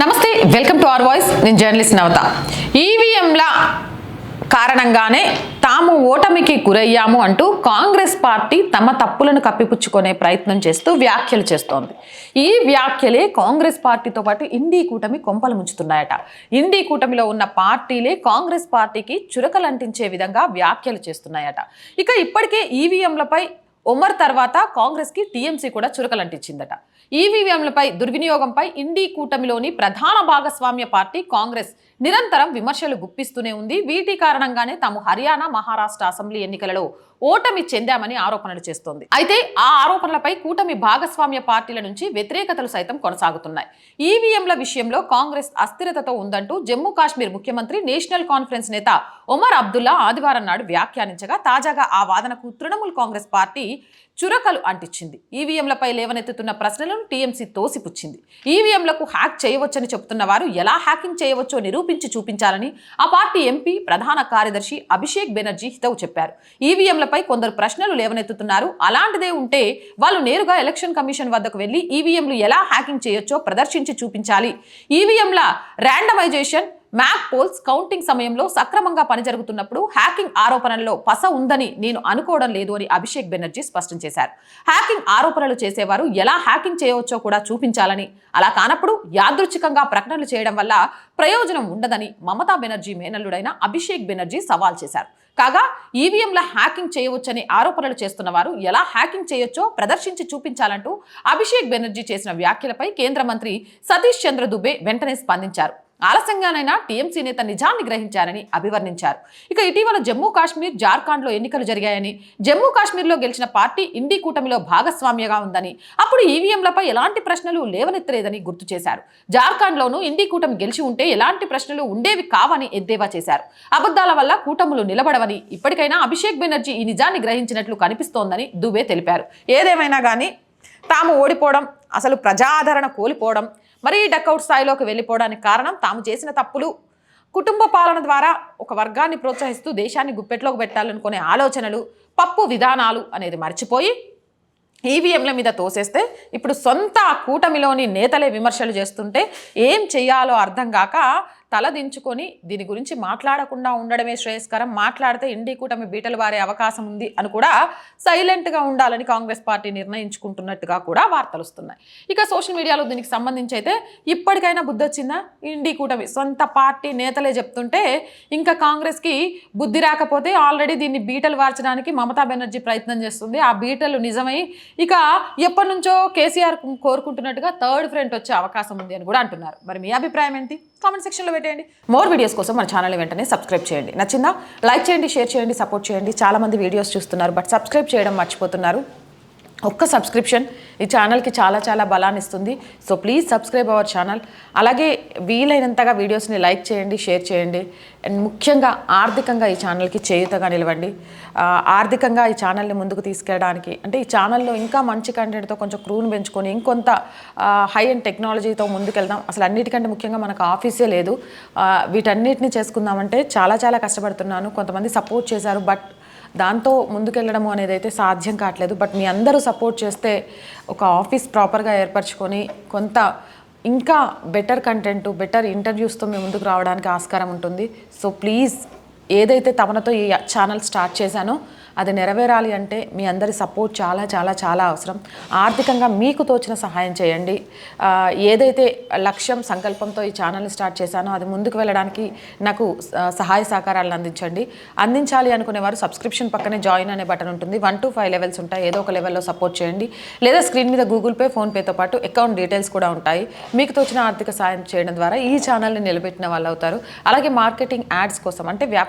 నమస్తే welcome to our voice. నేను journalist Navatha. ఈవీఎంల కారణంగానే తాము ఓటమికి గురయ్యాము అంటూ కాంగ్రెస్ పార్టీ తమ తప్పులను కప్పిపుచ్చుకునే ప్రయత్నం చేస్తూ వ్యాఖ్యలు చేస్తోంది. ఈ వ్యాఖ్యలే కాంగ్రెస్ పార్టీతో పాటు ఇండీ కూటమి కొంపలు ముంచుతున్నాయట. ఇండీ కూటమిలో ఉన్న పార్టీలే కాంగ్రెస్ పార్టీకి చురకలంటించే విధంగా వ్యాఖ్యలు చేస్తున్నాయట. ఇక ఇప్పటికే ఈవీఎంలపై ఒమర్ తర్వాత కాంగ్రెస్కి టీఎంసీ కూడా చురకలంటించిందట. ఈవీఎంలపై దుర్వినియోగంపై ఇండీ కూటమిలోని ప్రధాన భాగస్వామ్య పార్టీ కాంగ్రెస్ నిరంతరం విమర్శలు గుప్పిస్తూనే ఉంది. వీటి కారణంగానే తాము హర్యానా మహారాష్ట్ర అసెంబ్లీ ఎన్నికలలో ఓటమి చెందామని ఆరోపణలు చేస్తోంది. అయితే ఆ ఆరోపణలపై కూటమి భాగస్వామ్య పార్టీల నుంచి వ్యతిరేకతలు సైతం కొనసాగుతున్నాయి. ఈవీఎంల విషయంలో కాంగ్రెస్ అస్థిరతతో ఉందంటూ జమ్మూ కాశ్మీర్ ముఖ్యమంత్రి నేషనల్ కాన్ఫరెన్స్ నేత ఒమర్ అబ్దుల్లా ఆదివారం నాడు వ్యాఖ్యానించగా తాజాగా ఆ వాదనకు తృణమూల్ కాంగ్రెస్ పార్టీ చురకలు అంటించింది. ఈవీఎంలపై లేవనెత్తుతున్న ప్రశ్నలను టీఎంసీ తోసిపుచ్చింది. ఈవీఎంలకు హ్యాక్ చేయవచ్చని చెబుతున్న వారు ఎలా హ్యాకింగ్ చేయవచ్చో నిరూపించి చూపించాలని ఆ పార్టీ ఎంపీ ప్రధాన కార్యదర్శి అభిషేక్ బెనర్జీ హితవు చెప్పారు. ఈవీఎంలపై కొందరు ప్రశ్నలు లేవనెత్తుతున్నారు. అలాంటిదే ఉంటే వాళ్ళు నేరుగా ఎలక్షన్ కమిషన్ వద్దకు వెళ్ళి ఈవీఎంలు ఎలా హ్యాకింగ్ చేయొచ్చో ప్రదర్శించి చూపించాలి. ఈవీఎంల ర్యాండమైజేషన్ మ్యాక్ పోల్స్ కౌంటింగ్ సమయంలో సక్రమంగా పని జరుగుతున్నప్పుడు హ్యాకింగ్ ఆరోపణల్లో పస ఉందని నేను అనుకోవడం లేదు అని అభిషేక్ బెనర్జీ స్పష్టం చేశారు. హ్యాకింగ్ ఆరోపణలు చేసేవారు ఎలా హ్యాకింగ్ చేయవచ్చో కూడా చూపించాలని అలా కానప్పుడు యాదృచ్ఛికంగా ప్రకటనలు చేయడం వల్ల ప్రయోజనం ఉండదని మమతా బెనర్జీ మేనల్లుడైన అభిషేక్ బెనర్జీ సవాల్ చేశారు. కాగా ఈవీఎంల హ్యాకింగ్ చేయవచ్చని ఆరోపణలు చేస్తున్న వారు ఎలా హ్యాకింగ్ చేయొచ్చో ప్రదర్శించి చూపించాలంటూ అభిషేక్ బెనర్జీ చేసిన వ్యాఖ్యలపై కేంద్ర మంత్రి సతీష్ చంద్ర దుబే వెంటనే స్పందించారు. ఆలస్యంగానైనా టీఎంసీ నేత నిజాన్ని గ్రహించారని అభివర్ణించారు. ఇక ఇటీవల జమ్మూ కాశ్మీర్ జార్ఖండ్లో ఎన్నికలు జరిగాయని జమ్మూ కాశ్మీర్లో గెలిచిన పార్టీ ఇండీ కూటమిలో భాగస్వామ్యగా ఉందని అప్పుడు ఈవీఎంలపై ఎలాంటి ప్రశ్నలు లేవనెత్తలేదని గుర్తు చేశారు. జార్ఖండ్లోనూ ఇండీ కూటమి గెలిచి ఉంటే ఎలాంటి ప్రశ్నలు ఉండేవి కావని ఎద్దేవా చేశారు. అబద్ధాల వల్ల కూటములు నిలబడవని ఇప్పటికైనా అభిషేక్ బెనర్జీ ఈ నిజాన్ని గ్రహించినట్లు కనిపిస్తోందని దుబే తెలిపారు. ఏదేమైనా కానీ తాము ఓడిపోవడం అసలు ప్రజాదరణ కోల్పోవడం మరీ డక్అవుట్ స్థాయిలోకి వెళ్ళిపోవడానికి కారణం తాము చేసిన తప్పులు. కుటుంబ పాలన ద్వారా ఒక వర్గాన్ని ప్రోత్సహిస్తూ దేశాన్ని గుప్పెట్లోకి పెట్టాలనుకునే ఆలోచనలు పప్పు విధానాలు అనేది మర్చిపోయి ఈవీఎంల మీద తోసేస్తే ఇప్పుడు సొంత కూటమిలోని నేతలే విమర్శలు చేస్తుంటే ఏం చేయాలో అర్థం కాక తల దించుకొని దీని గురించి మాట్లాడకుండా ఉండడమే శ్రేయస్కరం. మాట్లాడితే ఇండి కూటమి బీటలు వారే అవకాశం ఉంది అని కూడా సైలెంట్గా ఉండాలని కాంగ్రెస్ పార్టీ నిర్ణయించుకుంటున్నట్టుగా కూడా వార్తలు వస్తున్నాయి. ఇక సోషల్ మీడియాలో దీనికి సంబంధించి అయితే ఇప్పటికైనా బుద్ధొచ్చిందా? ఇండి కూటమి సొంత పార్టీ నేతలే చెప్తుంటే ఇంకా కాంగ్రెస్కి బుద్ధి రాకపోతే ఆల్రెడీ దీన్ని బీటలు వార్చడానికి మమతా బెనర్జీ ప్రయత్నం చేస్తుంది. ఆ బీటలు నిజమై ఇక ఎప్పటి నుంచో కేసీఆర్ కోరుకుంటున్నట్టుగా థర్డ్ ఫ్రంట్ వచ్చే అవకాశం ఉంది అని కూడా అంటున్నారు. మరి మీ అభిప్రాయం ఏంటి? కామెంట్ సెక్షన్లో పెట్టేయండి. మోర్ వీడియోస్ కోసం మన ఛానల్ వెంటనే సబ్స్క్రైబ్ చేయండి. నచ్చిందా? లైక్ చేయండి షేర్ చేయండి సపోర్ట్ చేయండి. చాలామంది వీడియోస్ చూస్తున్నారు బట్ సబ్స్క్రైబ్ చేయడం మర్చిపోతున్నారు. ఒక్క సబ్స్క్రిప్షన్ ఈ ఛానల్కి చాలా చాలా బలాన్ని ఇస్తుంది. So please subscribe our channel అలాగే వీలైనంతగా వీడియోస్ని లైక్ చేయండి షేర్ చేయండి. అండ్ ముఖ్యంగా ఆర్థికంగా ఈ ఛానల్కి చేయుతగా నిలవండి. ఆర్థికంగా ఈ ఛానల్ని ముందుకు తీసుకెళ్ళడానికి అంటే ఈ ఛానల్లో ఇంకా మంచి కంటెంట్తో కొంచెం క్రూను పెంచుకొని ఇంకొంత హై అండ్ టెక్నాలజీతో ముందుకెళ్దాం. అసలు అన్నిటికంటే ముఖ్యంగా మనకు ఆఫీసే లేదు. వీటన్నిటిని చేసుకుందామంటే చాలా చాలా కష్టపడుతున్నాను. కొంతమంది సపోర్ట్ చేశారు బట్ దాంతో ముందుకెళ్ళడము అనేది అయితే సాధ్యం కావట్లేదు. బట్ మీ అందరూ సపోర్ట్ చేస్తే ఒక ఆఫీస్ ప్రాపర్గా ఏర్పరచుకొని కొంత ఇంకా బెటర్ కంటెంట్ బెటర్ ఇంటర్వ్యూస్తో మేము ముందుకు రావడానికి ఆస్కారం ఉంటుంది. సో ప్లీజ్ ఏదైతే తమనతో ఈ ఛానల్ స్టార్ట్ చేశానో అది నెరవేరాలి అంటే మీ అందరి సపోర్ట్ చాలా చాలా చాలా అవసరం. ఆర్థికంగా మీకు తోచిన సహాయం చేయండి. ఏదైతే లక్ష్యం సంకల్పంతో ఈ ఛానల్ని స్టార్ట్ చేశానో అది ముందుకు వెళ్ళడానికి నాకు సహాయ సహకారాలను అందించండి. అందించాలి అనుకునే వారు సబ్స్క్రిప్షన్ పక్కనే జాయిన్ అనే బటన్ ఉంటుంది. వన్ టు ఫైవ్ లెవెల్స్ ఉంటాయి. ఏదో ఒక లెవెల్లో సపోర్ట్ చేయండి. లేదా స్క్రీన్ మీద గూగుల్ పే ఫోన్పేతో పాటు అకౌంట్ డీటెయిల్స్ కూడా ఉంటాయి. మీకు తోచిన ఆర్థిక సాయం చేయడం ద్వారా ఈ ఛానల్ని నిలబెట్టిన వాళ్ళు అవుతారు. అలాగే మార్కెటింగ్ యాడ్స్ కోసం అంటే